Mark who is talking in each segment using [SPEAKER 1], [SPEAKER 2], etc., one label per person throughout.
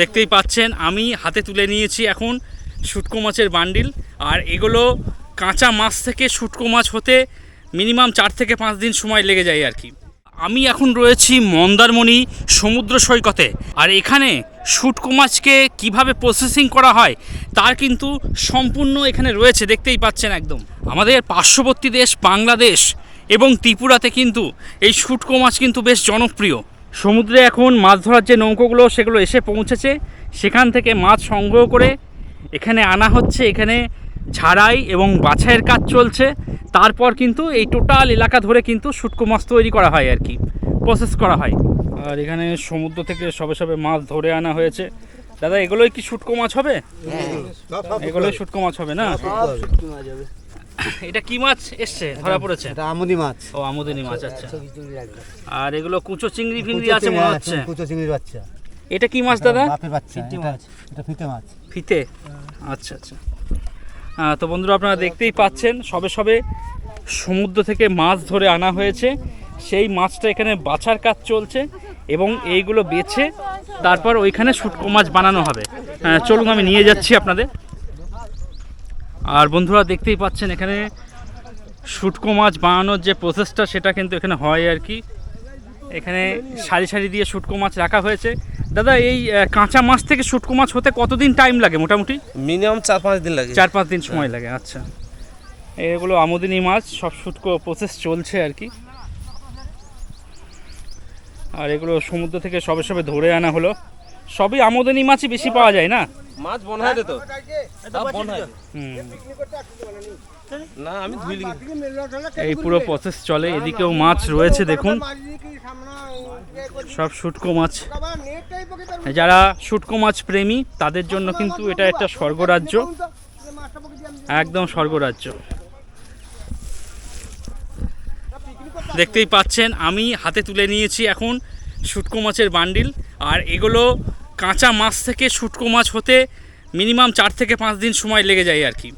[SPEAKER 1] দেখতেই পাচ্ছেন, আমি হাতে তুলে নিয়েছি এখন শুটকো মাছের বান্ডিল। আর এগুলো কাঁচা মাছ থেকে শুটকো মাছ হতে মিনিমাম চার থেকে পাঁচ দিন সময় লেগে যায় আর কি। আমি এখন রয়েছি মন্দারমণি সমুদ্র সৈকতে। আর এখানে শুটকো মাছকে কীভাবে প্রসেসিং করা হয়, তার কিন্তু সম্পূর্ণ এখানে রয়েছে, দেখতেই পাচ্ছেন একদম। আমাদের পার্শ্ববর্তী দেশ বাংলাদেশ এবং ত্রিপুরাতে কিন্তু এই শুটকো মাছ কিন্তু বেশ জনপ্রিয়। সমুদ্রে এখন মাছ ধরার যে নৌকোগুলো সেগুলো এসে পৌঁছেছে। সেখান থেকে মাছ সংগ্রহ করে এখানে আনা হচ্ছে। এখানে ঝাড়াই এবং বাছাইয়ের কাজ চলছে। তারপর কিন্তু এই টোটাল এলাকা ধরে কিন্তু শুটকো মাছ তৈরি করা হয় আর কি প্রসেস করা হয়। আর এখানে সমুদ্র থেকে সবে সবে মাছ ধরে আনা হয়েছে। দাদা এগুলোই কি শুটকো মাছ হবে? এগুলোই শুটকো মাছ হবে না? এটা কি মাছ এসছে? ধরা পড়েছে।
[SPEAKER 2] এটা আমুদি মাছ।
[SPEAKER 1] ও আমুদিনী মাছ আচ্ছা আর এগুলো কুচো চিংড়ি ফিংড়ি আছে মনে হচ্ছে?
[SPEAKER 2] কুচো চিংড়ির বাচ্চা।
[SPEAKER 1] এটা কি মাছ দাদা?
[SPEAKER 2] বাপের বাচ্চা এটা এটা ফিতে মাছ।
[SPEAKER 1] ফিতে? আচ্ছা আচ্ছা। তো বন্ধুরা আপনারা দেখতেই পাচ্ছেন সবে সবে সমুদ্র থেকে মাছ ধরে আনা হয়েছে। সেই মাছটা এখানে বাছার কাজ চলছে এবং এইগুলো বেছে তারপর ওইখানে শুটকো মাছ বানানো হবে। চলুন আমি নিয়ে যাচ্ছি আপনাদের। আর বন্ধুরা দেখতেই পাচ্ছেন এখানে শুটকো মাছ বানানোর যে প্রসেসটা সেটা কিন্তু এখানে হয় আর কি। এখানে সারি সারি দিয়ে শুটকো মাছ রাখা হয়েছে। দাদা এই কাঁচা মাছ থেকে শুটকো মাছ হতে কতদিন টাইম লাগে মোটামুটি?
[SPEAKER 3] মিনিমাম চার পাঁচ দিন লাগে।
[SPEAKER 1] চার পাঁচ দিন সময় লাগে আচ্ছা। এগুলো আমোদিনী মাছ সব শুটকো প্রসেস চলছে আর কি। আর এগুলো সমুদ্র থেকে সবে সবে ধরে আনা হলো। সবই আমোদিনী মাছই বেশি পাওয়া যায় না?
[SPEAKER 3] মাছ তো। না আমি ধুইলি
[SPEAKER 1] এই পুরো প্রসেস চলে এদিকেও মাছ রয়েছে দেখুন। সব শুটকো মাছ। যারা শুটকো মাছ প্রেমী তাদের জন্য কিন্তু এটা একটা স্বর্গরাজ্য। একদম স্বর্গরাজ্য। দেখতেই পাচ্ছেন আমি হাতে তুলে নিয়েছি এখন শুটকো মাছের বান্ডিল আর এগুলো কাঁচা মাছ থেকে শুটকো মাছ হতে মিনিমাম চার থেকে পাঁচ দিন সময় লেগে যায় আর কি।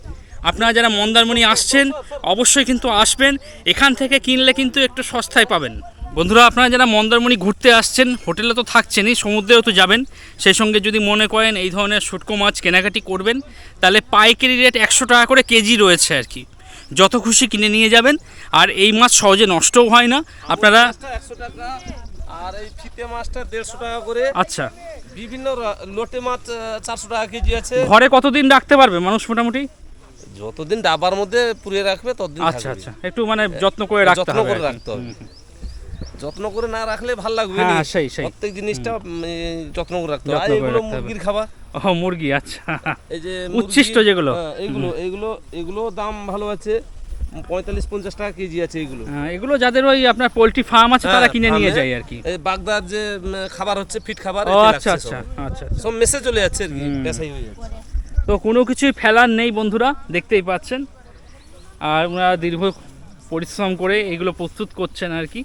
[SPEAKER 1] আপনারা যারা মন্দারমণি আসছেন অবশ্যই কিন্তু আসবেন। এখান থেকে কিনলে কিন্তু একটু সস্তায় পাবেন। বন্ধুরা আপনারা যারা মন্দারমণি ঘুরতে আসছেন হোটেলে তো থাকছেনই সমুদ্রেও তো যাবেন। সেই সঙ্গে যদি মনে করেন এই ধরনের শুটকো মাছ কেনাকাটি করবেন তাহলে পাইকারি রেট একশো টাকা করে কেজি রয়েছে আর কি। যত খুশি কিনে নিয়ে যাবেন। আর এই মাছ সহজে নষ্টও হয় না। আপনারা
[SPEAKER 3] আর এই ফিতে মাছটা দেড়শো টাকা করে।
[SPEAKER 1] আচ্ছা।
[SPEAKER 3] বিভিন্ন লোটে মাছ চারশো টাকা কেজি আছে।
[SPEAKER 1] ঘরে কতদিন রাখতে পারবে মানুষ মোটামুটি?
[SPEAKER 3] যতদিন ডাবার মধ্যে পুড়িয়ে রাখবে ততদিন
[SPEAKER 1] আচ্ছা আচ্ছা একটু মানে যত্ন করে রাখতে
[SPEAKER 3] যত্ন করে রাখতে হবে। যত্ন করে না রাখলে ভালো লাগবে
[SPEAKER 1] হ্যাঁ,
[SPEAKER 3] না।
[SPEAKER 1] সেই, সেই।
[SPEAKER 3] প্রত্যেক জিনিসটা যত্ন করে রাখতে হবে। আর এগুলো মুরগির খাবার।
[SPEAKER 1] ও মুরগি আচ্ছা।
[SPEAKER 3] এই যে
[SPEAKER 1] উচ্ছিষ্ট যেগুলো।
[SPEAKER 3] হ্যাঁ, এগুলো এগুলো এগুলো দাম ভালো আছে। পঁয়তাল্লিশ পঞ্চাশ টাকা কেজি আছে এগুলো।
[SPEAKER 1] আহ, এগুলো যাদের ওই আপনার পোলট্রি ফার্ম আছে তারা
[SPEAKER 3] হ্যাঁ,
[SPEAKER 1] কিনে নিয়ে যায় আর কি।
[SPEAKER 3] বাগদার যে খাবার হচ্ছে ফিট খাবার
[SPEAKER 1] আচ্ছা আচ্ছা আচ্ছা আচ্ছা।
[SPEAKER 3] সব মেসে চলে যাচ্ছে আর কি পেশাই হয়ে যাচ্ছে।
[SPEAKER 1] তো কোনো কিছুই ফেলার নেই বন্ধুরা দেখতেই পাচ্ছেন। আর ওনারা দীর্ঘ পরিশ্রম করে এগুলো প্রস্তুত করছেন আর কি।